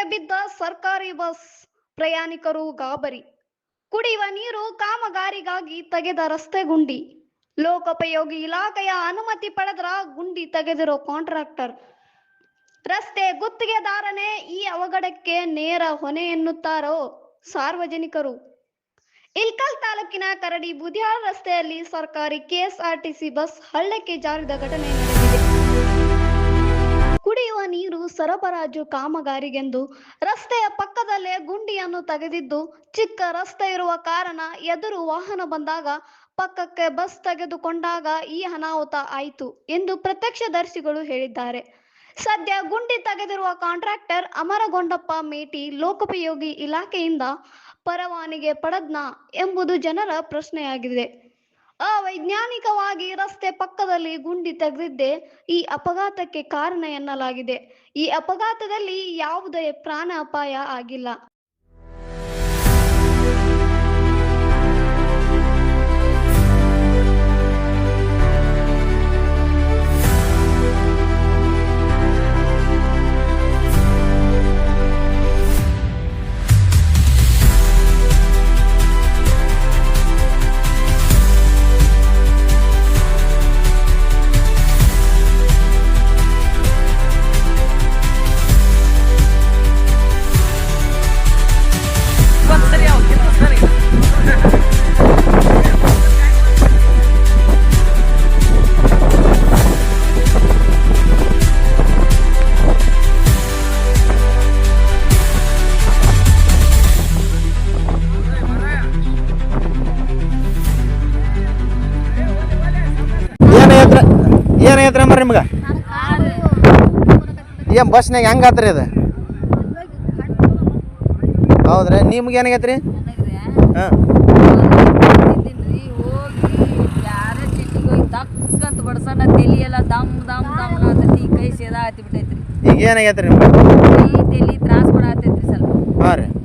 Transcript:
ಅಪಘಾತಕ್ಕೆ ಬಿದ್ದ ಸರ್ಕಾರಿ ಬಸ್ ಪ್ರಯಾಣಿಕರು ಗಾಬರಿ. ಕುಡಿಯುವ ನೀರು ಕಾಮಗಾರಿಗಾಗಿ ತೆಗೆದ ರಸ್ತೆ ಗುಂಡಿ. ಲೋಕೋಪಯೋಗಿ ಇಲಾಖೆಯ ಅನುಮತಿ ಪಡೆದ್ರ ಗುಂಡಿ ತೆಗೆದಿರೋ ಕಾಂಟ್ರಾಕ್ಟರ್. ರಸ್ತೆ ಗುತ್ತಿಗೆದಾರನೇ ಈ ಅವಘಡಕ್ಕೆ ನೇರ ಹೊಣೆ ಎನ್ನುತ್ತಾರೋ ಸಾರ್ವಜನಿಕರು. ಇಲ್ಕಲ್ ತಾಲೂಕಿನ ಕರಡಿ ಬುಧಿಯಾಳ ರಸ್ತೆಯಲ್ಲಿ ಸರ್ಕಾರಿ ಕೆಎಸ್ಆರ್ಟಿಸಿ ಬಸ್ ಹಳ್ಳಕ್ಕೆ ಜಾರಿದ ಘಟನೆ ನಡೆದಿದೆ. ಕುಡಿಯುವ ನೀರು ಸರಬರಾಜು ಕಾಮಗಾರಿಗೆಂದು ರಸ್ತೆಯ ಪಕ್ಕದಲ್ಲೇ ಗುಂಡಿಯನ್ನು ತೆಗೆದಿದ್ದು ಚಿಕ್ಕ ರಸ್ತೆ ಇರುವ ಕಾರಣ ಎದುರು ವಾಹನ ಬಂದಾಗ ಪಕ್ಕಕ್ಕೆ ಬಸ್ ತೆಗೆದುಕೊಂಡಾಗ ಈ ಅನಾಹುತ ಆಯಿತು ಎಂದು ಪ್ರತ್ಯಕ್ಷದರ್ಶಿಗಳು ಹೇಳಿದ್ದಾರೆ. ಸದ್ಯ ಗುಂಡಿ ತೆಗೆದಿರುವ ಕಾಂಟ್ರಾಕ್ಟರ್ ಅಮರಗೊಂಡಪ್ಪ ಮೇಟಿ ಲೋಕೋಪಯೋಗಿ ಇಲಾಖೆಯಿಂದ ಪರವಾನಿಗೆ ಪಡೆದ್ನಾ ಎಂಬುದು ಜನರ ಪ್ರಶ್ನೆಯಾಗಿದೆ. ಅವೈಜ್ಞಾನಿಕವಾಗಿ ರಸ್ತೆ ಪಕ್ಕದಲ್ಲಿ ಗುಂಡಿ ತೆಗೆದಿದ್ದೇ ಈ ಅಪಘಾತಕ್ಕೆ ಕಾರಣ ಎನ್ನಲಾಗಿದೆ. ಈ ಅಪಘಾತದಲ್ಲಿ ಯಾವುದೇ ಪ್ರಾಣ ಅಪಾಯ ಆಗಿಲ್ಲ. ಏನೈತ್ರ ಮರ ನಿಮ್ಗೆ? ಏನು ಬಸ್ನಾಗ ಹೆಂಗೆ ಆತ್ರಿ ಅದು? ಹೌದ್ರಿ ನಿಮ್ಗೆ ಏನಾಗೈತ್ರಿ ಹಾಂ. ಹೋಗಿ ಯಾರೇ ಹಾ ರೀ ತಕ್ಕಂತ ಬಡ್ಸಣ್ಣ ತಲಿ ದಮ್ ಸ್ವಲ್ಪ. ಅನ್ನತೈತಿ